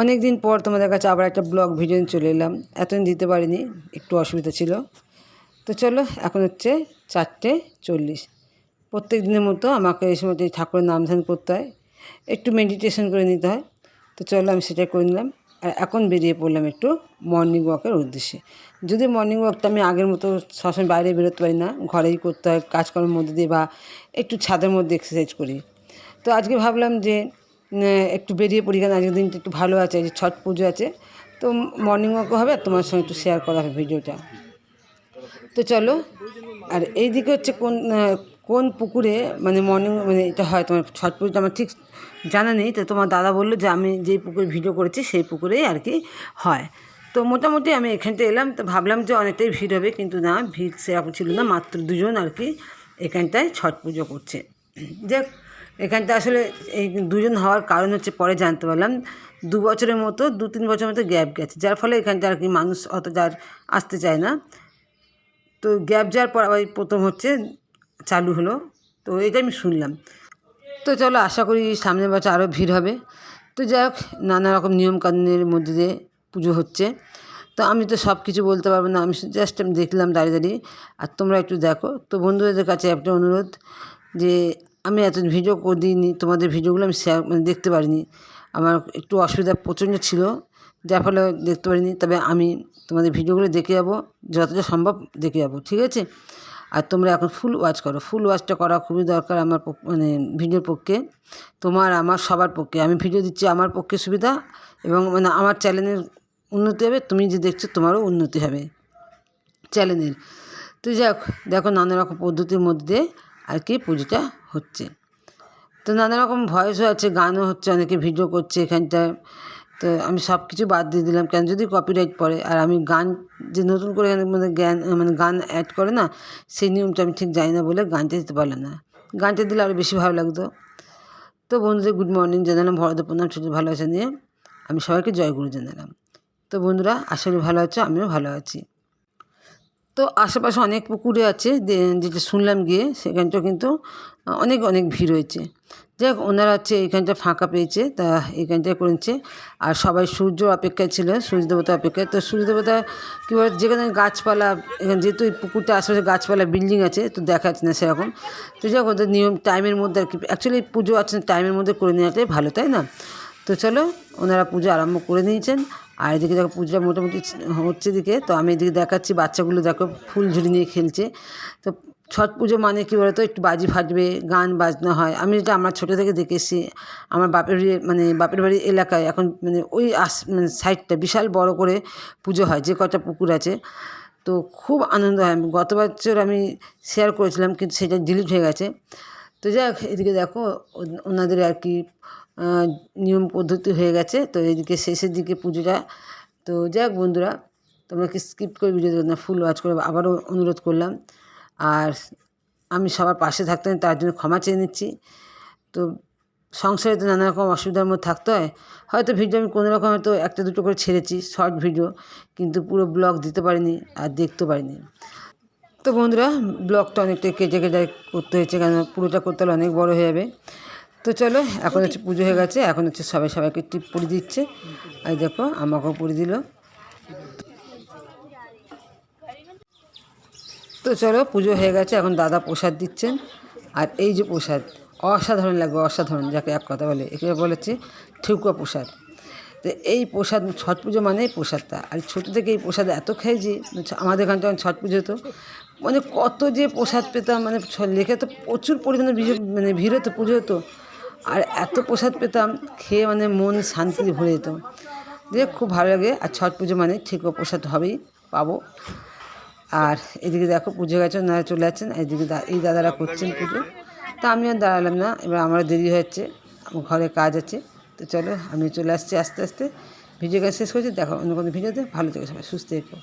অনেক দিন পর তোমাদের কাছে আবার একটা ব্লগ ভিডিও চলে এলাম। এতদিন দিতে পারিনি, একটু অসুবিধা ছিল। তো চলো, এখন হচ্ছে চারটে চল্লিশ। প্রত্যেক দিনের মতো আমাকে এই সময় ঠাকুরের নাম ধ্যান করতে হয়। একটু মেডিটেশন করে নিতে হয়। তো চলো, আমি সেটাই করে নিলাম। আর এখন বেরিয়ে পড়লাম একটু মর্নিং ওয়াকের উদ্দেশ্যে। যদি মর্নিং ওয়াকটা আমি আগের মতো সবসময় বাইরে বেরোতে পারি না, ঘরেই করতে হয়, কাজকর্মের মধ্যে দিয়ে বা একটু ছাদের মধ্যে এক্সারসাইজ করি। তো আজকে ভাবলাম যে একটু বেরিয়ে পড়ি কারণ আজকের দিনটা একটু ভালো আছে যে ছট পুজো আছে। তো মর্নিং ওয়াকও হবে আর তোমার সঙ্গে একটু শেয়ার করা হবে ভিডিওটা। তো চলো, আর এই দিকে হচ্ছে কোন কোন পুকুরে মানে মর্নিং মানে এটা হয় তোমার ছট পুজোটা আমার ঠিক জানা নেই, তো তোমার দাদা বলল যে আমি যেই পুকুরে ভিডিও করেছি সেই পুকুরেই আর কি হয়। তো মোটামুটি আমি এখানটা এলাম, তো ভাবলাম যে অনেকটাই ভিড় হবে, কিন্তু না, ভিড় সেরকম ছিল না, মাত্র দুজন আর কি এখানটায় ছট পুজো করছে। যাক এখানটা আসলে এই দুজন হওয়ার কারণ হচ্ছে পরে জানতে পারলাম। দু বছরের মতো, দু তিন বছরের মতো গ্যাপ গেছে, যার ফলে এখানটা আর কি মানুষ অত যার আসতে চায় না। তো গ্যাপ যাওয়ার পর আবার প্রথম হচ্ছে চালু হলো, তো এটা আমি শুনলাম। তো চলো, আশা করি সামনের বছর আরও ভিড় হবে। তো যাই হোক, নানা রকম নিয়মকানুনের মধ্যে দিয়ে পুজো হচ্ছে। তো আমি তো সব কিছু বলতে পারব না, আমি জাস্ট আমি দেখলাম দাঁড়িয়ে দাঁড়িয়ে। আর তোমরা একটু দেখো। তো বন্ধুদের কাছে একটা অনুরোধ যে আমি এত ভিডিও করে দিইনি তোমাদের ভিডিওগুলো আমি শেয়ার মানে দেখতে পারিনি। আমার একটু অসুবিধা প্রচণ্ড ছিল, যার ফলে দেখতে পারিনি। তবে আমি তোমাদের ভিডিওগুলো দেখে যাব, যতটা সম্ভব দেখে যাব, ঠিক আছে? আর তোমরা এখন ফুল ওয়াচ করো। ফুল ওয়াচটা করা খুবই দরকার আমার মানে ভিডিওর পক্ষে। তোমার, আমার, সবার পক্ষে। আমি ভিডিও দিচ্ছি আমার পক্ষে সুবিধা এবং মানে আমার চ্যানেলের উন্নতি হবে, তুমি যে দেখছ তোমারও উন্নতি হবে চ্যানেলের তো যাক, দেখো নানা রকম পদ্ধতির মধ্যে আর কি পুজোটা হচ্ছে। তো নানা রকম ভয়েসও আছে গানও হচ্ছে, অনেকে ভিডিও করছে এখানটায়। তো আমি সব কিছু বাদ দিয়ে দিলাম। কেন? যদি কপিরাইট পড়ে, আর আমি গান যে নতুন করে মানে জ্ঞান মানে গান অ্যাড করে না, সেই নিয়মটা আমি ঠিক জানি না বলে গানটা দিতে পারলাম না। গানটা দিলে আরও বেশি ভালো লাগতো। তো বন্ধুদের গুড মর্নিং জানালাম। ভরদের প্রণাম ছোটো ভালো আছে নিয়ে আমি সবাইকে জয়গুরু জানালাম। তো বন্ধুরা আসলে ভালো আছো, আমিও ভালো আছি। তো আশেপাশে অনেক পুকুরে আছে যেটা শুনলাম গিয়ে, সেখানটাও কিন্তু অনেক অনেক ভিড় হয়েছে। যাই ওনারা হচ্ছে এইখানটা ফাঁকা পেয়েছে, তা এইখানটায় করেছে। আর সবাই সূর্য অপেক্ষায় ছিল, সূর্য দেবতা অপেক্ষায়। তো সূর্য দেবতা কী বলে যেখানে গাছপালা, এখানে যেহেতু এই পুকুরটা আশেপাশে গাছপালা, বিল্ডিং আছে, তো দেখা যাচ্ছে না সেরকম। তো যাই ওদের নিয়ম, টাইমের মধ্যে আর কি অ্যাকচুয়ালি পুজো আছে, টাইমের মধ্যে করে নেওয়াটাই ভালো, তাই না? তো চলো, ওনারা পুজো আরম্ভ করে নিয়েছেন। আর এদিকে দেখো পুজোটা মোটামুটি হচ্ছে দিকে তো আমি এদিকে দেখাচ্ছি বাচ্চাগুলো দেখো ফুল ঝুড়ি নিয়ে খেলছে। তো ছট পুজো মানে কী বলতো, একটু বাজি ফাটবে, গান বাজনা হয়। আমি যেটা আমার ছোটো থেকে দেখে আমার বাপের বাড়ি মানে বাপের বাড়ির এলাকায় এখন মানে ওই আস মানে সাইডটা বিশাল বড় করে পুজো হয়, যে কটা পুকুর আছে। তো খুব আনন্দ হয়। গত বছর আমি শেয়ার করেছিলাম, কিন্তু সেটা ডিলিট হয়ে গেছে। তো যাই হোক এদিকে দেখো ওনাদের আর কি নিয়ম পদ্ধতি হয়ে গেছে। তো এদিকে শেষের দিকে পুজোটা। তো যাই হোক বন্ধুরা তোমরা কি স্কিপ করে ভিডিও না ফুল ওয়াচ করে আবারও অনুরোধ করলাম। আর আমি সবার পাশে থাকতে হয়, তার জন্য ক্ষমা চেয়ে নিচ্ছি। তো সংসারে তো নানা রকম অসুবিধার মধ্যে থাকতে হয়। হয়তো ভিডিও আমি কোনো রকম হয়তো একটা দুটো করে ছেড়েছি শর্ট ভিডিও কিন্তু পুরো ব্লগ দিতে পারিনি আর দেখতে পারিনি। তো বন্ধুরা, ব্লগটা অনেকটা কেটে কেটে করতে হয়েছে কেন? পুরোটা করতে হলে অনেক বড় হয়ে যাবে। তো চলো, এখন হচ্ছে পুজো হয়ে গেছে। এখন হচ্ছে সবাই সবাইকে টিপ পরিয়ে দিচ্ছে। আর দেখো, আমাকেও পরিয়ে দিল। তো চলো, পুজো হয়ে গেছে। এখন দাদা প্রসাদ দিচ্ছেন। আর এই যে প্রসাদ, অসাধারণ লাগবে, অসাধারণ, যাকে এক কথা বলে। একে বলেছে ঠেকুয়া প্রসাদ। তো এই প্রসাদ, ছট পুজো মানেই প্রসাদটা। আর ছোটো থেকে এই প্রসাদ এত খেয়েছি, আমাদের এখানটা ছট পুজো হতো। মানে কত যে প্রসাদ পেতাম মানে লেখে তো প্রচুর পরিমাণে ভিড় মানে ভিড় হতো, পুজো হতো। আর এত প্রসাদ পেতাম, খেয়ে মানে মন শান্তি ভরে যেত। দিয়ে খুব ভালো লাগে। আর ছট পুজো মানে ঠেকুয়া প্রসাদ হবেই, পাবো। আর এদিকে দেখো, পুজো গেছে, ওনারা চলে যাচ্ছেন। এদিকে এই দাদারা করছেন পুজো। তা আমি আর দাঁড়ালাম না, এবার আমার দেরি হচ্ছে আমার ঘরে কাজ আছে। তো চলো, আমি চলে আসছি আস্তে আস্তে। ভিডিও কাজ শেষ করছি, দেখো অন্য কোনো ভিডিওতে। ভালো থেকে সবাই, সুস্থ থেকো।